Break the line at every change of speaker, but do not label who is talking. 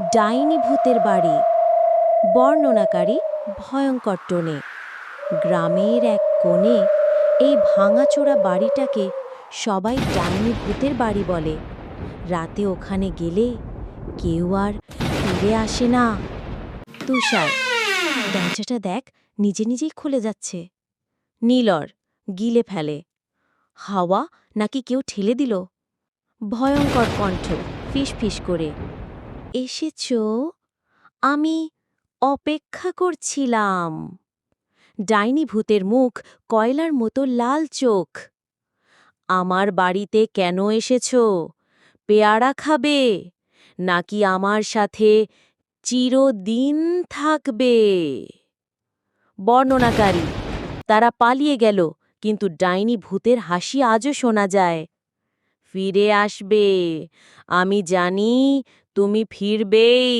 ডাইনি ভূতের বাড়ি। বর্ণনাকারী ভয়ঙ্কর টোনে। গ্রামের এক কোণে এই ভাঙাচোরা বাড়িটাকে সবাই ডাইনি ভূতের বাড়ি বলে। রাতে ওখানে গেলে কেউ আর ফিরে আসে না। তুষার, দরজাটা দেখ, নিজে নিজেই খুলে যাচ্ছে। নীলর, গিলে ফেলে। হাওয়া নাকি কেউ ঠেলে দিল? ভয়ঙ্কর কণ্ঠ ফিস ফিস করে। এসেছ, আমি অপেক্ষা করছিলাম। ডাইনি ভূতের মুখ, কয়লার মতো লাল চোখ। আমার বাড়িতে কেন এসেছ? পেয়ারা খাবে? নাকি আমার সাথে চিরদিন থাকবে? বর্ণনাকারী, তারা পালিয়ে গেল, কিন্তু ডাইনি ভূতের হাসি আজও শোনা যায়। ফিরে আসবে। আমি জানি তুমি ফিরবেই।